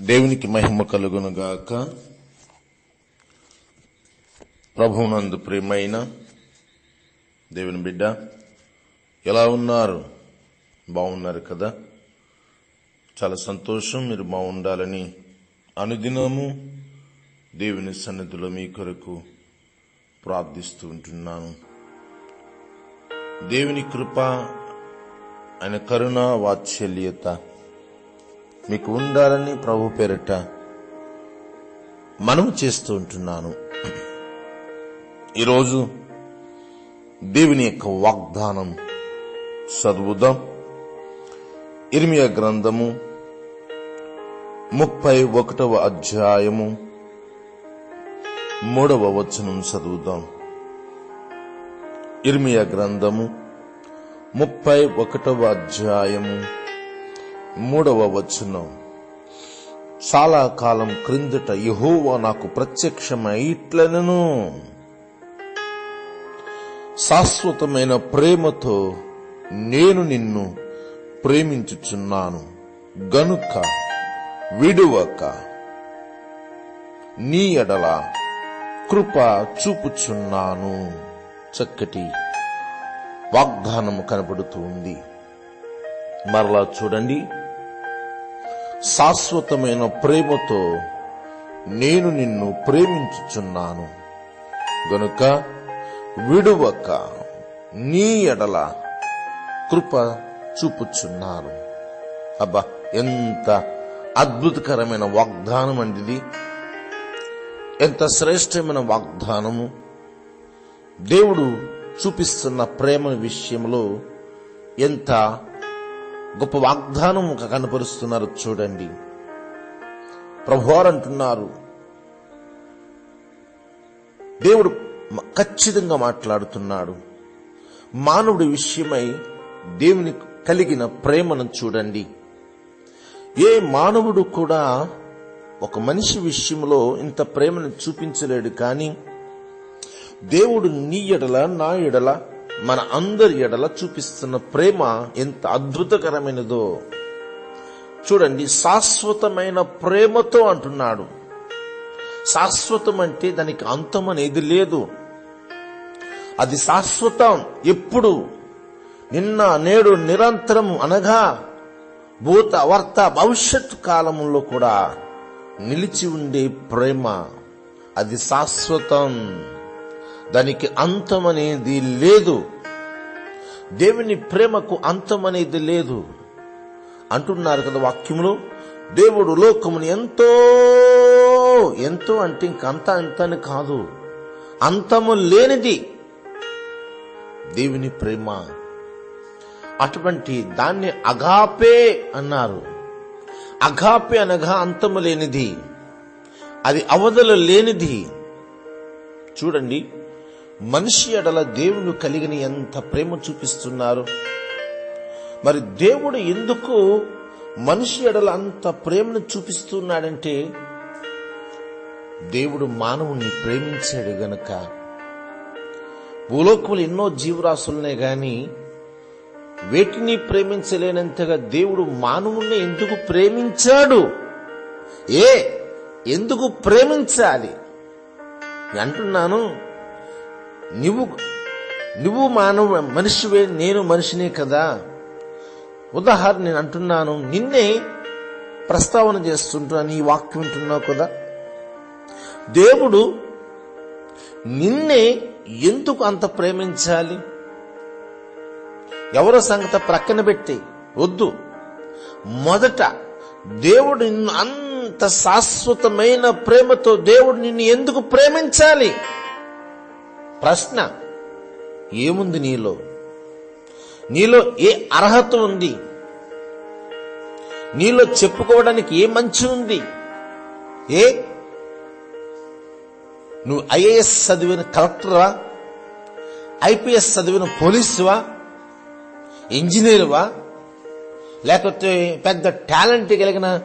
దేవునికి మహిమ కలుగునుగాక. ప్రభునందు ప్రియమైన దేవుని బిడ్డ ఎలా ఉన్నారు? బాగున్నారు కదా? చాలా సంతోషం మీరు బాగుండాలని అనుదినము దేవుని సన్నిధిలో మీ కొరకు ప్రార్థిస్తూ ఉంటున్నాను. దేవుని కృప ఆయన కరుణ వాత్సల్యత మీకు ఉండాలని ప్రభు పేరిట మనం చేస్తూ ఉంటున్నాను. ఈరోజు దేవుని యొక్క వాగ్దానం చదువుదాం. ఇర్మియ గ్రంథము ముప్పై ఒకటవ అధ్యాయము మూడవ వచనం చదువుదాం. ఇర్మియ గ్రంథము ముప్పై ఒకటవ అధ్యాయము మూడవ వచనం. చాలా కాలం క్రిందట యహోవా నాకు ప్రత్యక్షమై ఇట్లనను. శాశ్వతమైన ప్రేమతో నేను నిన్ను ప్రేమించుచున్నాను. గనుక విడువక నీ ఎడల కృప చూపుచున్నాను. చక్కటి వాగ్దానము కనబడుతుంది మరలా చూడండి. శాశ్వతమైన ప్రేమతో నేను నిన్ను ప్రేమించుచున్నాను. గనుక విడువక నీ ఎడల కృప చూపుచున్నాను. అబ్బా ఎంత అద్భుతకరమైన వాగ్దానం అండిది. ఎంత శ్రేష్టమైన వాగ్దానము. దేవుడు చూపిస్తున్న ప్రేమ విషయంలో ఎంత గొప్ప వాగ్దానం కనపరుస్తున్నారు చూడండి. ప్రభువారు అంటున్నారు దేవుడు ఖచ్చితంగా మాట్లాడుతున్నాడు. మానవుడి విషయమై దేవుని కలిగిన ప్రేమను చూడండి. ఏ మానవుడు కూడా ఒక మనిషి విషయంలో ఇంత ప్రేమను చూపించలేడు కానీ దేవుడు నీ ఎడల నా ఎడల మన అందరి ఎడల చూపిస్తున్న ప్రేమ ఎంత అద్భుతకరమైనదో. చూడండి శాశ్వతమైన ప్రేమతో అంటున్నాడు. శాశ్వతం అంటే దానికి అంతం అనేది లేదు. అది శాశ్వతం ఎప్పుడు? నిన్న నేడు నిరంతరం అనగా భూత వర్త భవిష్యత్ కాలంలో కూడా నిలిచి ఉండే ప్రేమ. అది శాశ్వతం. దానికి అంతం అనేది లేదు. దేవుని ప్రేమకు అంతం అనేది లేదు. అంటున్నారు కదా వాక్యంలో దేవుడు లోకముని ఎంతో ఎంతో అంటే ఇంకంత అంత అని కాదు. అంతము లేనిది దేవుని ప్రేమ. అటువంటి దాన్ని అగాపే అన్నారు. అగాపే అనగా అంతము లేనిది. అది అవధలు లేనిది. చూడండి. మనిషి ఎడల దేవుని కలిగిన ఎంత ప్రేమ చూపిస్తున్నారు? మరి దేవుడు ఎందుకు మనిషి ఎడల అంత ప్రేమను చూపిస్తున్నాడంటే దేవుడు మానవుణ్ణి ప్రేమించాడు గనక. భూలోకములు ఎన్నో జీవరాశులనే గాని వేటిని ప్రేమించలేనంతగా దేవుడు మానవుణ్ణి ఎందుకు ప్రేమించాడు? ఏ? ఎందుకు ప్రేమించాలి? అంటున్నాను. నువ్వు నువ్వు మానవ మనిషివే నేను మనిషినే కదా. ఉదాహరణ నేను అంటున్నాను నిన్నే ప్రస్తావన చేస్తుంటున్నాను ఈ వాక్యం వింటున్నావు కదా. దేవుడు నిన్నే ఎందుకు అంత ప్రేమించాలి? ఎవరో సంగత ప్రక్కన పెట్టి వద్దు. మొదట దేవుడు నిన్ను అంత శాశ్వతమైన ప్రేమతో దేవుడు నిన్ను ఎందుకు ప్రేమించాలి? ప్రశ్న ఏముంది నీలో? నీలో ఏ అర్హత ఉంది? నీలో చెప్పుకోవడానికి ఏ మంచి ఉంది? ఏ? నువ్వు ఐఏఎస్ చదివిన కలెక్టర్వా? ఐపీఎస్ చదివిన పోలీసువా? ఇంజనీర్వా? లేకపోతే పెద్ద టాలెంట్ కలిగిన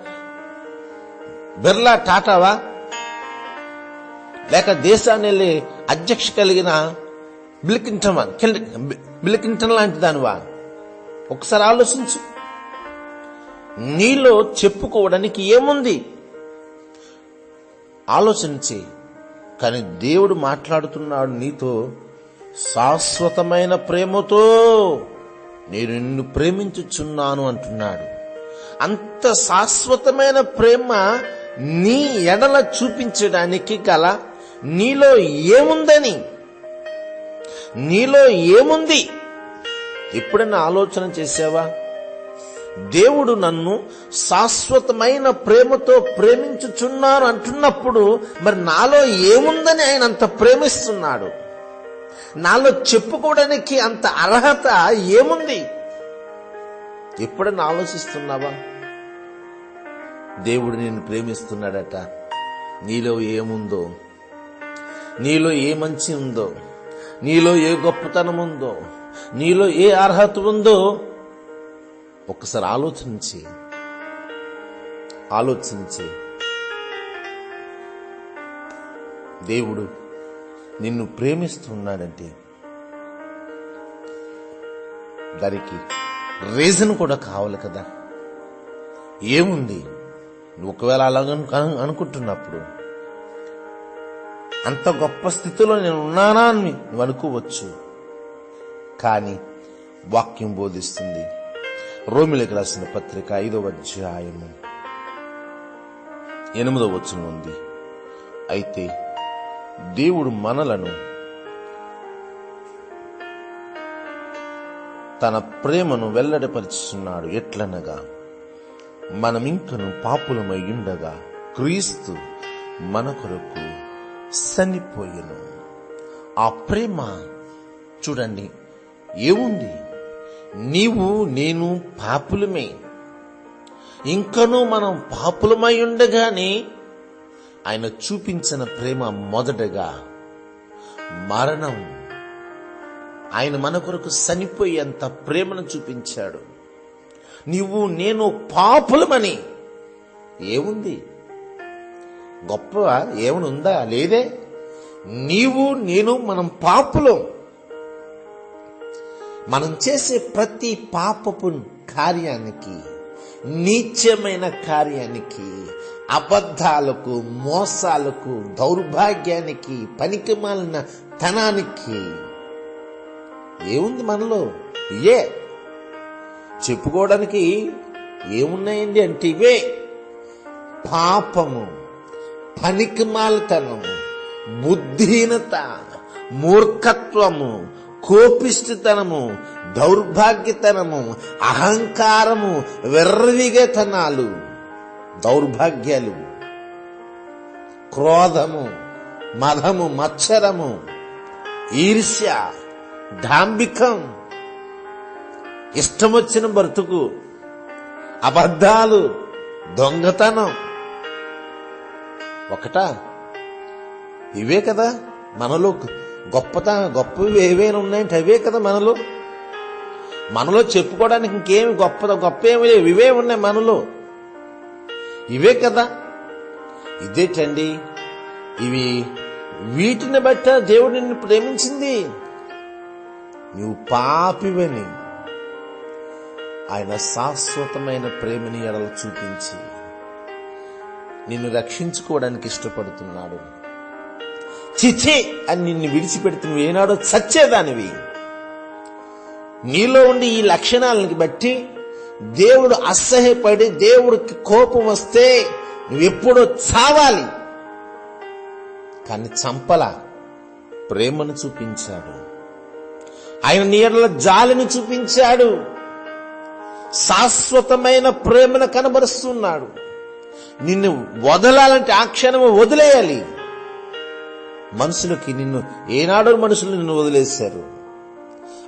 బిర్లా టాటావా? లేక దేశాన్ని వెళ్ళి అధ్యక్ష కలిగిన బిల్కింటన్ బిల్కింటన్ లాంటి దానివా ఒకసారి ఆలోచించు. నీలో చెప్పుకోవడానికి ఏముంది? ఆలోచించి. కానీ దేవుడు మాట్లాడుతున్నాడు నీతో శాశ్వతమైన ప్రేమతో. నేను నిన్ను ప్రేమించుచున్నాను అంటున్నాడు. అంత శాశ్వతమైన ప్రేమ నీ ఎడల చూపించడానికి గల నీలో ఏముందని? నీలో ఏముంది? ఎప్పుడైనా ఆలోచన చేసావా దేవుడు నన్ను శాశ్వతమైన ప్రేమతో ప్రేమించుచున్నారు అంటున్నప్పుడు మరి నాలో ఏముందని ఆయన అంత ప్రేమిస్తున్నాడు? నాలో చెప్పుకోవడానికి అంత అర్హత ఏముంది? ఎప్పుడైనా ఆలోచిస్తున్నావా? దేవుడు నిన్ను ప్రేమిస్తున్నాడట. నీలో ఏముందో? నీలో ఏ మంచి ఉందో నీలో ఏ గొప్పతనం ఉందో నీలో ఏ అర్హత ఉందో ఒక్కసారి ఆలోచించి ఆలోచించి. దేవుడు నిన్ను ప్రేమిస్తున్నాడంటే దానికి రీజన్ కూడా కావాలి కదా. ఏముంది? నువ్వు ఒకవేళ అలాగ అనుకుంటున్నప్పుడు అంత గొప్ప స్థితిలో నేను ఉన్నానా అని నువ్వు అనుకోవచ్చు. కానీ వాక్యం బోధిస్తుంది. రోమిలకు రాసిన పత్రిక ఐదవ అధ్యాయము ఎనిమిదవ వచనం ఉంది. అయితే దేవుడు మనలను తన ప్రేమను వెల్లడిపరుచున్నాడు ఎట్లనగా? మనమింకను పాపులమై ఉండగా క్రీస్తు మన కొరకు చనిపోయెను ఆ ప్రేమ చూడండి ఏముంది? నీవు నేను పాపులమే. ఇంకనూ మనం పాపులమై ఉండగానే ఆయన చూపించిన ప్రేమ మొదటగా మరణం. ఆయన మన కొరకు చనిపోయేంత ప్రేమను చూపించాడు. నీవు నేను పాపులమని. ఏముంది? గొప్ప ఏమని ఉందా? లేదే. నీవు నేను మనం పాపులం. మనం చేసే ప్రతి పాపపు కార్యానికి నీచమైన కార్యానికి అబద్ధాలకు మోసాలకు దౌర్భాగ్యానికి పనికిమాలిన తనానికి ఏముంది మనలో? ఏ చెప్పుకోవడానికి ఏమున్నాయండి అంటే ఇవే. పాపము. పనికిమాలతనం బుద్ధిహీనత మూర్ఖత్వము కోపిష్టితనము దౌర్భాగ్యతనము అహంకారము వెర్రవిగతనాలు దౌర్భాగ్యాలు. క్రోధము మదము మత్సరము ఈర్ష్య డాంబికం ఇష్టం వచ్చిన బ్రతుకు అబద్ధాలు దొంగతనం. ఒకటా? ఇవే కదా మనలో గొప్పత గొప్పవి ఏవైనా ఉన్నాయంటే అవే కదా మనలో. మనలో చెప్పుకోవడానికి ఇంకేమి గొప్ప గొప్ప ఏమి లేవు. ఇవే ఉన్నాయి మనలో. ఇవే కదా. ఇదేటండి ఇవి వీటిని బట్ట దేవుడు నిన్ను ప్రేమించింది. నువ్వు పాపివని. ఆయన శాశ్వతమైన ప్రేమని ఎడల చూపించి నిన్ను రక్షించుకోవడానికి ఇష్టపడుతున్నాడు. చిచి అని నిన్ను విడిచిపెడితే నువ్వు ఏనాడో చచ్చేదానివి. నీలో ఉండి ఈ లక్షణాలను బట్టి దేవుడు అసహ్యపడి దేవుడికి కోపం వస్తే నువ్వెప్పుడో చావాలి. కానీ చంపల ప్రేమను చూపించాడు. ఆయన నీళ్ళ జాలిని చూపించాడు. శాశ్వతమైన ప్రేమను కనబరుస్తున్నాడు. నిన్ను వదలాలంటే ఆ క్షణము వదిలేయాలి. మనుషులకి నిన్ను ఏనాడో మనుషులు నిన్ను వదిలేశారు.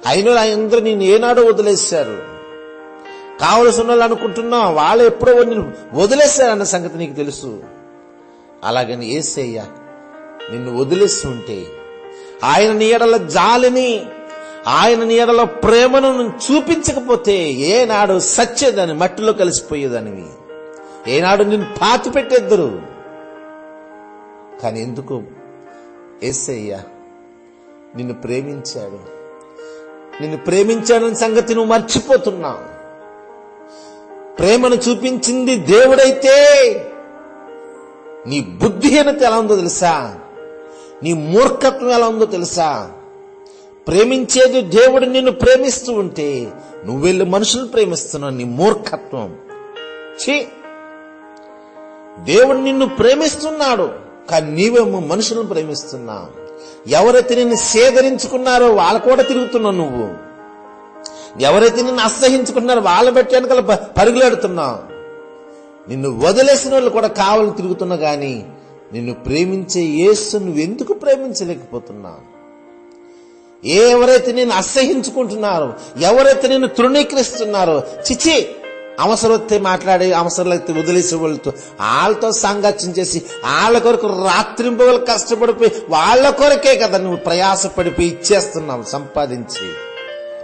అయిన అందరూ నిన్ను ఏనాడో వదిలేశారు. కావలసిన వాళ్ళు అనుకుంటున్నా వాళ్ళు ఎప్పుడో నిన్ను వదిలేశారన్న సంగతి నీకు తెలుసు. అలాగని ఏసయ్య నిన్ను వదిలేసి ఉంటే ఆయన నీడల జాలిని ఆయన నీడల ప్రేమను చూపించకపోతే ఏనాడు సచ్చేదాన్ని మట్టిలో కలిసిపోయేదానివి. ఏనాడు నిన్ను పాతి పెట్టేద్దరు. కానీ ఎందుకు? ఏసయ్య నిన్ను ప్రేమించాడు. నిన్ను ప్రేమించాడని సంగతి నువ్వు మర్చిపోతున్నావు. ప్రేమను చూపించింది దేవుడైతే నీ బుద్ధిహీనత ఎలా ఉందో తెలుసా? నీ మూర్ఖత్వం ఎలా ఉందో తెలుసా? ప్రేమించేది దేవుడు నిన్ను ప్రేమిస్తూ ఉంటే నువ్వు వెళ్ళి మనుషులు ప్రేమిస్తున్నావు నీ మూర్ఖత్వం. ఛీ! దేవుడు నిన్ను ప్రేమిస్తున్నాడు కానీ నీవేమో మనుషులను ప్రేమిస్తున్నావు. ఎవరైతే నిన్ను సేదరించుకున్నారో వాళ్ళ కూడా తిరుగుతున్నావు నువ్వు. ఎవరైతే నిన్ను అసహించుకున్నారో వాళ్ళ బట్టి పరుగులాడుతున్నావు. నిన్ను వదిలేసిన వాళ్ళు కూడా కావాలని తిరుగుతున్నా గాని నిన్ను ప్రేమించే యేసు నువ్వు ఎందుకు ప్రేమించలేకపోతున్నావు? ఎవరైతే నేను అసహించుకుంటున్నారో ఎవరైతే నేను తృణీకరిస్తున్నారో చిచి అవసరమైతే మాట్లాడి అవసరమైతే వదిలేసే వాళ్ళతో వాళ్ళతో సాంగత్యం చేసి వాళ్ళ కొరకు రాత్రింపగలు కష్టపడిపోయి వాళ్ళ కొరకే కదా నువ్వు ప్రయాసపడిపోయి ఇచ్చేస్తున్నావు సంపాదించి.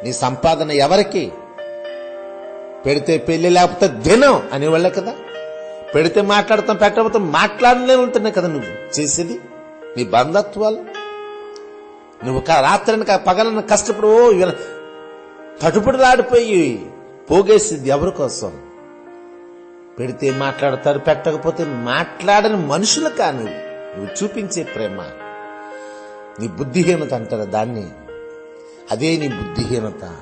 నీ సంపాదన ఎవరికి? పెడితే పెళ్ళి లేకపోతే దినం అనేవాళ్ళే కదా. పెడితే మాట్లాడతాం పెట్టకపోతే మాట్లాడలేవుతున్నాయి కదా నువ్వు చేసేది? నీ బంధత్వాలు? నువ్వు క- రాత్రిని పగలను కష్టపడు ఓ ఇవాళ తటుపుడులాడిపోయి పోగేసింది ఎవరి కోసం? పెడితే మాట్లాడతారు పెట్టకపోతే మాట్లాడని మనుషులు కాను నువ్వు. చూపించే ప్రేమ. నీ బుద్ధిహీనత అంటారు దాన్ని. అదే నీ బుద్ధిహీనత.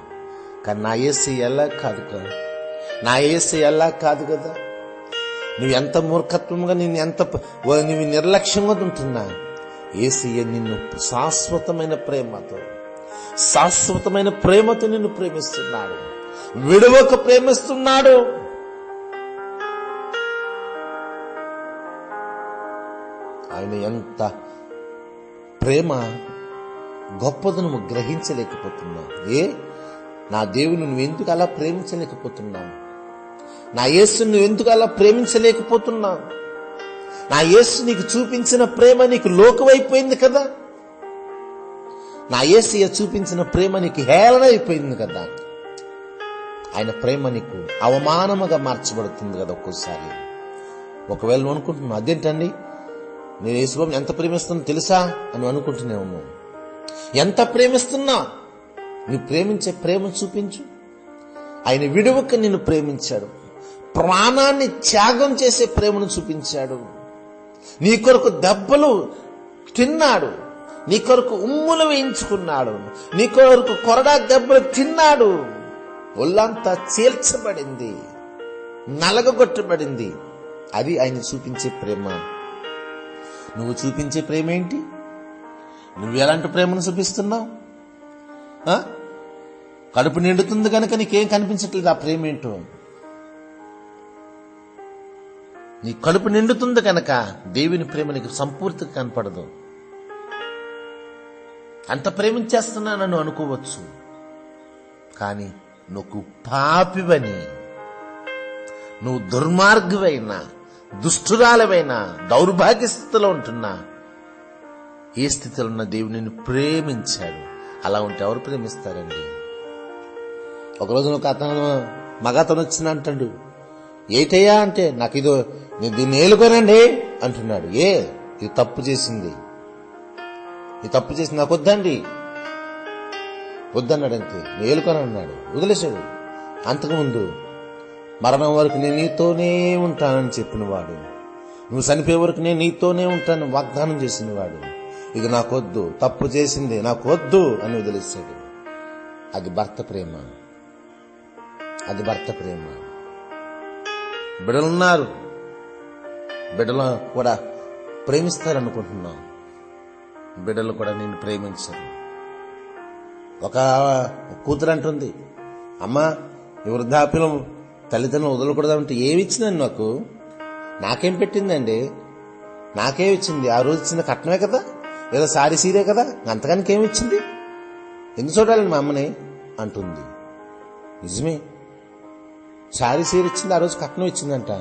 కానీ నా ఏసీ ఎలా కాదు కదా. నా ఏసీ ఎలా కాదు కదా. నువ్వు ఎంత మూర్ఖత్వంగా నేను ఎంత నువ్వు నిర్లక్ష్యంగా ఉంటున్నా. ఏసీయ నిన్ను శాశ్వతమైన ప్రేమతో శాశ్వతమైన ప్రేమతో నిన్ను ప్రేమిస్తున్నాడు. విడువకు ప్రేమిస్తున్నాడు. ఆయన ఎంత ప్రేమ గొప్పదను గ్రహించలేకపోతున్నావు. ఏ? నా దేవుని నువ్వు ఎందుకు అలా ప్రేమించలేకపోతున్నావు? నా యేసుని నువ్వు ఎందుకు అలా ప్రేమించలేకపోతున్నావు? నా యేసు నీకు చూపించిన ప్రేమ నీకు లోకమైపోయింది కదా? నా యేసయ్య చూపించిన ప్రేమ నీకు హేళన అయిపోయింది కదా? ఆయన ప్రేమ నీకు అవమానముగా మార్చబడుతుంది కదా ఒక్కోసారి. ఒకవేళ నువ్వు అనుకుంటున్నావు అదేంటండి? నేను యేసుబాబుని ఎంత ప్రేమిస్తున్నా తెలుసా అని అనుకుంటున్నావు నువ్వు ఎంత ప్రేమిస్తున్నా నీ ప్రేమించే ప్రేమ చూపించు. ఆయన విడువక నిన్ను ప్రేమించాడు. ప్రాణాన్ని త్యాగం చేసే ప్రేమను చూపించాడు. నీ కొరకు దెబ్బలు తిన్నాడు. నీ కొరకు ఉమ్ములు వేయించుకున్నాడు. నీ కొరకు కొరడా దెబ్బలు తిన్నాడు. ఒళ్ళంతా చీల్చబడింది నలగొట్టబడింది అది ఆయన చూపించే ప్రేమ. నువ్వు చూపించే ప్రేమ ఏంటి నువ్వు ఎలాంటి ప్రేమను చూపిస్తున్నావు? కడుపు నిండుతుంది కనుక నీకేం కనిపించట్లేదు ఆ ప్రేమ ఏంటో నీ కడుపు నిండుతుంది కనుక దేవుని ప్రేమ నీకు సంపూర్తిగా కనపడదు. అంత ప్రేమించేస్తున్నానని అనుకోవచ్చు. కానీ నువ్వు పాపివని నువ్వు దుర్మార్గువైన దుష్టురాలవైన దౌర్భాగ్య స్థితిలో ఉంటున్నా ఏ స్థితిలో ఉన్న దేవుని నిన్ను ప్రేమించాడు. అలా ఉంటే ఎవరు ప్రేమిస్తారండి? ఒకరోజు ఒక అతను మగతను వచ్చిన అంటాడు. ఏటయ్యా అంటే నాకు ఇదో నేను దీన్ని ఏలుకోనండి అంటున్నాడు. ఏ ఇది తప్పు చేసింది. ఇది తప్పు చేసి నాకు వద్దండి. వద్దన్నాడు అంతే నేను ఏలుకొని అన్నాడు వదిలేశాడు. అంతకుముందు మరణం వరకు నేను నీతోనే ఉంటానని చెప్పినవాడు. నువ్వు చనిపోయే వరకు నేను నీతోనే ఉంటానని వాగ్దానం చేసినవాడు. ఇది నాకొద్దు తప్పు చేసింది నాకు వద్దు అని వదిలేశాడు. అది భర్త ప్రేమ. అది భర్త ప్రేమ. బిడ్డలున్నారు. బిడ్డలు కూడా ప్రేమిస్తారనుకుంటున్నాం. బిడ్డలు కూడా నేను ప్రేమించరు. ఒక కూతురు అంటుంది అమ్మా ఈ వృద్ధాప్యం తల్లిదండ్రులు వదలకూడదంటే ఏమి ఇచ్చిందండి నాకు? నాకేం పెట్టిందండి నాకేం ఇచ్చింది ఆ రోజు ఇచ్చిన కట్నమే కదా? ఏదో సారీ సీరే కదా? అంతకానికి ఏమి ఇచ్చింది ఎందుకు చూడాలండి మా అమ్మని? అంటుంది. నిజమే. సారీ సీర ఇచ్చింది ఆ రోజు కట్నం ఇచ్చిందంట.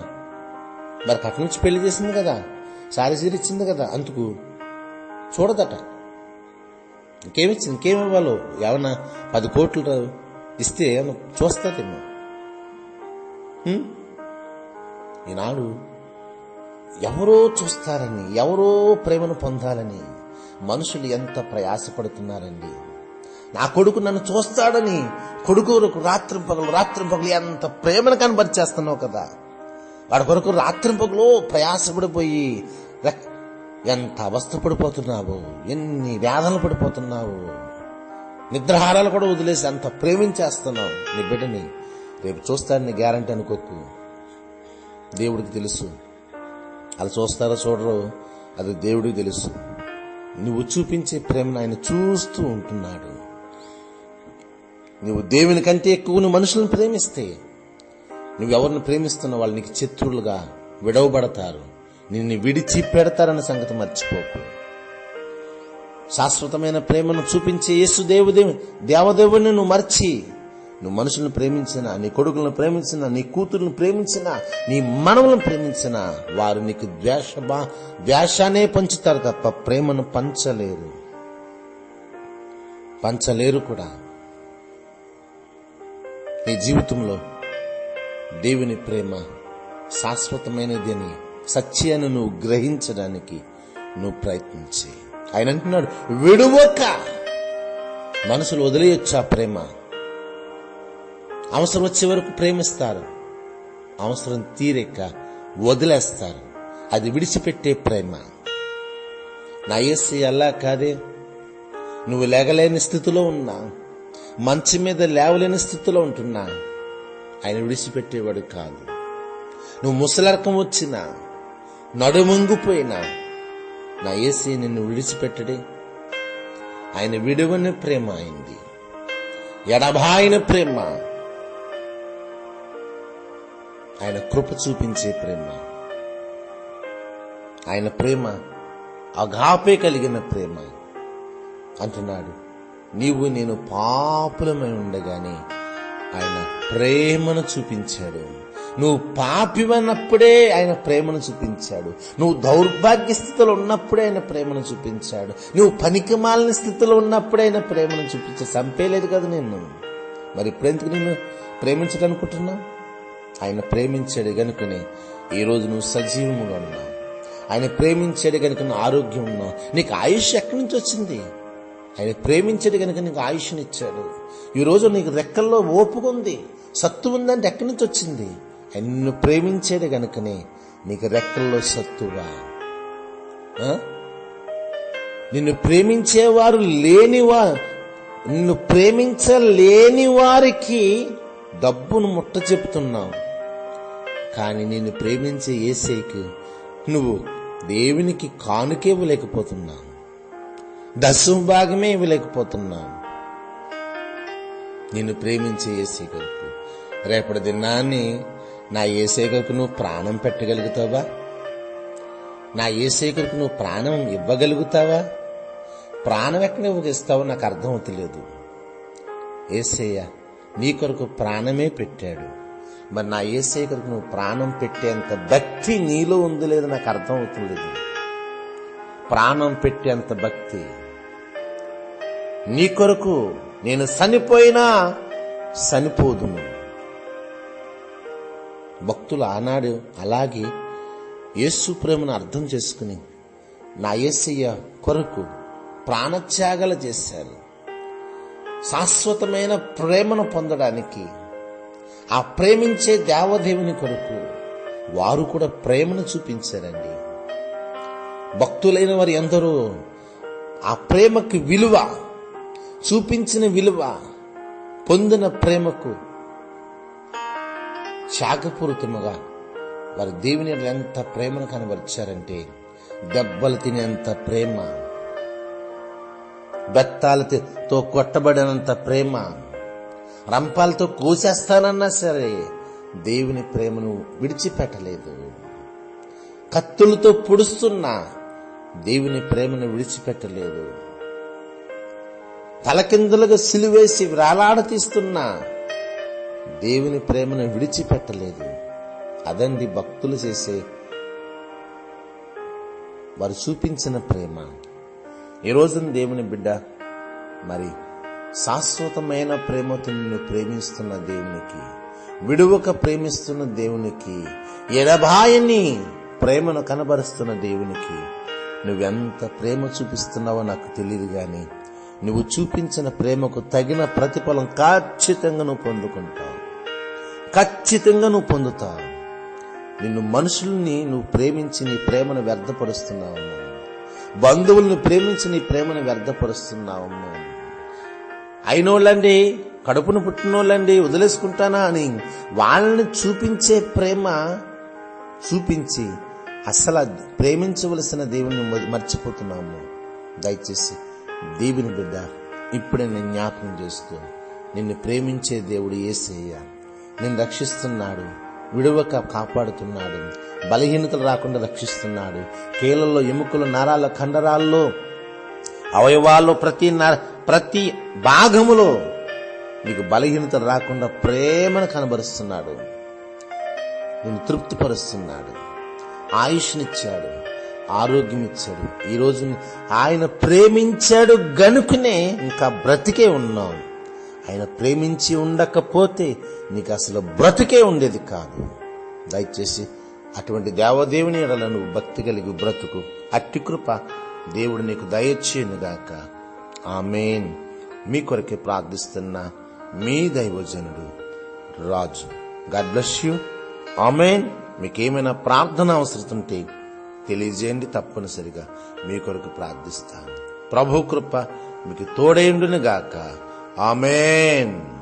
మరి కట్నం ఇచ్చి పెళ్ళి చేసింది కదా? సారీ సీర ఇచ్చింది కదా? అందుకు చూడదట. ఇంకేమిచ్చింది? ఇంకేమి ఇవ్వాలో ఏమన్నా పది కోట్లు ఇస్తే ఏమన్నా చూస్తుందేమో ఈనాడు ఎవరో చూస్తారని ఎవరో ప్రేమను పొందాలని మనుషులు ఎంత ప్రయాసపడుతున్నారండి. నా కొడుకు నన్ను చూస్తాడని కొడుకు కొరకు రాత్రి పగలు రాత్రి పగలు ఎంత ప్రేమను కనబరిచేస్తున్నావు కదా. వాడి కొరకు రాత్రి పగలు ప్రయాసపడిపోయి ఎంత అవస్థ పడిపోతున్నావు? ఎన్ని వేదనలు పడిపోతున్నావు? నిద్రహారాలు కూడా వదిలేసి అంత ప్రేమించేస్తున్నావు? నీ బిడ్డని రేపు చూస్తాడని గ్యారంటీ అనుకోకు. దేవుడికి తెలుసు. అలా చూస్తారో చూడరో అది దేవుడికి తెలుసు. నువ్వు చూపించే ప్రేమను ఆయన చూస్తూ ఉంటున్నాడు. నువ్వు దేవుని కంటే ఎక్కువ నువ్వు మనుషులను ప్రేమిస్తే నువ్వెవరిని ప్రేమిస్తున్న వాళ్ళు నీకు శత్రువులుగా విడవబడతారు. నిన్ను విడిచి పెడతారన్న సంగతి మర్చిపోకు శాశ్వతమైన ప్రేమను చూపించే యేసు దేవుదేవి దేవదేవుని నువ్వు మర్చి. నువ్వు మనుషులను ప్రేమించిన నీ కొడుకులను ప్రేమించిన నీ కూతురులను ప్రేమించిన నీ మనవులను ప్రేమించిన వారు నీకు ద్వేష బా- ద్వేషానే పంచుతారు తప్ప ప్రేమను పంచలేరు. పంచలేరు కూడా. నీ జీవితంలో దేవుని ప్రేమ శాశ్వతమైనది అని సత్యాన్ని నువ్వు గ్రహించడానికి నువ్వు ప్రయత్నించి. ఆయన అంటున్నాడు విడువక! మనసులు వదిలేయొచ్చు ఆ ప్రేమ. అవసరం వచ్చే వరకు ప్రేమిస్తారు. అవసరం తీరేక వదిలేస్తారు. అది విడిచిపెట్టే ప్రేమ. నా ఏసీ అలా కాదే. నువ్వు లేగలేని స్థితిలో ఉన్నా మంచి మీద లేవలేని స్థితిలో ఉంటున్నా ఆయన విడిచిపెట్టేవాడు కాదు. నువ్వు ముసలర్కం వచ్చినా నడుమంగిపోయినా. నా ఏసీ నిన్ను విడిచిపెట్టడే. ఆయన విడువని ప్రేమ అయింది. ఎడబాయిన ప్రేమ. ఆయన కృప చూపించే ప్రేమ. ఆయన ప్రేమ అగాపే కలిగిన ప్రేమ. అంటున్నాడు నీవు నేను పాపులమై ఉండగానే ఆయన ప్రేమను చూపించాడు. నువ్వు పాపివన్నప్పుడే ఆయన ప్రేమను చూపించాడు. నువ్వు దౌర్భాగ్య స్థితిలో ఉన్నప్పుడే ఆయన ప్రేమను చూపించాడు. నువ్వు పనికిమాలిన స్థితిలో ఉన్నప్పుడే ఆయన ప్రేమను చూపించాడు చంపేయలేదు కదా నిన్ను. మరి ఇప్పుడెందుకు నేను ప్రేమించాలనుకుంటున్నావు ఆయన ప్రేమించాడు కనుకనే ఈ రోజు నువ్వు సజీవముగా ఉన్నావు. ఆయన ప్రేమించాడు కనుక నువ్వు ఆరోగ్యం ఉన్నావు. నీకు ఆయుష్ ఎక్కడి నుంచి వచ్చింది? ఆయన ప్రేమించడు కనుక నీకు ఆయుష్నిచ్చాడు. ఈరోజు నీకు రెక్కల్లో ఓపుకుంది సత్తు ఉందంటే ఎక్కడి నుంచి వచ్చింది? ఆయన నిన్ను ప్రేమించాడు నీకు రెక్కల్లో సత్తువా నిన్ను ప్రేమించేవారు లేనివా నిన్ను ప్రేమించలేని వారికి డబ్బును ముట్ట చెప్తున్నావు. కానీ నిన్ను ప్రేమించే ఏసైకి నువ్వు దేవునికి కానుకేవ్వలేకపోతున్నావు దశం దశమ భాగమే ఇవ్వలేకపోతున్నాను. నిన్ను ప్రేమించే ఏసీ కొరకు రేపటి దినాన్ని నా ఏసై కొరకు నువ్వు ప్రాణం పెట్టగలుగుతావా? నా ఏసై కొరకు నువ్వు ప్రాణం ఇవ్వగలుగుతావా? ప్రాణం ఎక్కడ ఇవ్వగిస్తావో నాకు అర్థం అవుతలేదు. ఏసయ్య నీ కొరకు ప్రాణమే పెట్టాడు. మరి నా ఏసై కొరకు నువ్వు ప్రాణం పెట్టేంత భక్తి నీలో ఉంది లేదు నాకు అర్థం అవుతుంది ప్రాణం పెట్టేంత భక్తి నీ కొరకు నేను చనిపోయినా చనిపోదును. భక్తులు ఆనాడు అలాగే యేసు ప్రేమను అర్థం చేసుకుని నా యేసయ్య కొరకు ప్రాణత్యాగాలు చేశారు. శాశ్వతమైన ప్రేమను పొందడానికి ఆ ప్రేమించే దేవదేవుని కొరకు వారు కూడా ప్రేమను చూపించారండి. భక్తులైన వారు ఎందరో ఆ ప్రేమకి విలువ చూపించిన విలువ పొందిన ప్రేమకు శాఖపూరితముగా వారి దేవుని ఎంత ప్రేమను కనబరిచారంటే దెబ్బలు తినేంత ప్రేమ బెత్తాలతో కొట్టబడినంత ప్రేమ రంపాలతో కోసేస్తానన్నా సరే దేవుని ప్రేమను విడిచిపెట్టలేదు. కత్తులతో పొడుస్తున్నా దేవుని ప్రేమను విడిచిపెట్టలేదు. తలకిందులుగా సిలువేసి వ్రాలాడతీస్తున్నా దేవుని ప్రేమను విడిచిపెట్టలేదు. అదండి భక్తులు చేసే వారు చూపించిన ప్రేమ. ఈ రోజున దేవుని బిడ్డ మరి శాశ్వతమైన ప్రేమతో నిన్ను ప్రేమిస్తున్న దేవునికి విడువక ప్రేమిస్తున్న దేవునికి ఎడబాయని ప్రేమను కనబరుస్తున్న దేవునికి నువ్వెంత ప్రేమ చూపిస్తున్నావో నాకు తెలియదు కానీ నువ్వు చూపించిన ప్రేమకు తగిన ప్రతిఫలం ఖచ్చితంగా నువ్వు పొందుకుంటావు. ఖచ్చితంగా నువ్వు పొందుతావు. నిన్ను మనుషుల్ని నువ్వు ప్రేమించి నీ ప్రేమను వ్యర్థపరుస్తున్నావు. బంధువుల్ని ప్రేమించి నీ ప్రేమను వ్యర్థపరుస్తున్నావు. అయినోళ్ళండి కడుపును పుట్టినోళ్ళండి వదిలేసుకుంటానా అని వాళ్ళని చూపించే ప్రేమ చూపించి అసలు ప్రేమించవలసిన దేవుని మ- మర్చిపోతున్నాము. దయచేసి దేవుని బిడ్డ ఇప్పుడే నేను జ్ఞాపకం చేసుకో. నిన్ను ప్రేమించే దేవుడు ఏసయ్య. నిన్ను రక్షిస్తున్నాడు విడవక కాపాడుతున్నాడు బలహీనతలు రాకుండా రక్షిస్తున్నాడు. కీళ్ళల్లో ఎముకలు నరాల కండరాల్లో అవయవాల్లో ప్రతి నర- ప్రతి భాగములో నీకు బలహీనత రాకుండా ప్రేమను కనబరుస్తున్నాడు. నేను తృప్తిపరుస్తున్నాడు. ఆయుష్నిచ్చాడు. ఆరోగ్యం ఇచ్చాడు ఈరోజు ఆయన ప్రేమించాడు గనుకునే ఇంకా బ్రతికే ఉన్నావు ఆయన ప్రేమించి ఉండకపోతే నీకు అసలు బ్రతికే ఉండేది కాదు. దయచేసి అటువంటి దేవదేవుని ఎడల నువ్వు భక్తి కలిగి బ్రతుకు. అట్టి కృప దేవుడు నీకు దయచేయునుగాక ఆమెన్. మీ కొరకే ప్రార్థిస్తున్న మీ దైవజనుడు Raju. God bless you. Amen. మీకేమైనా ప్రార్థన అవసరం ఉంటే తెలియజేయండి తప్పనిసరిగా. మీ కొరకు ప్రార్థిస్తాను. ప్రభు కృప మీకు తోడేండును గాక ఆమెన్.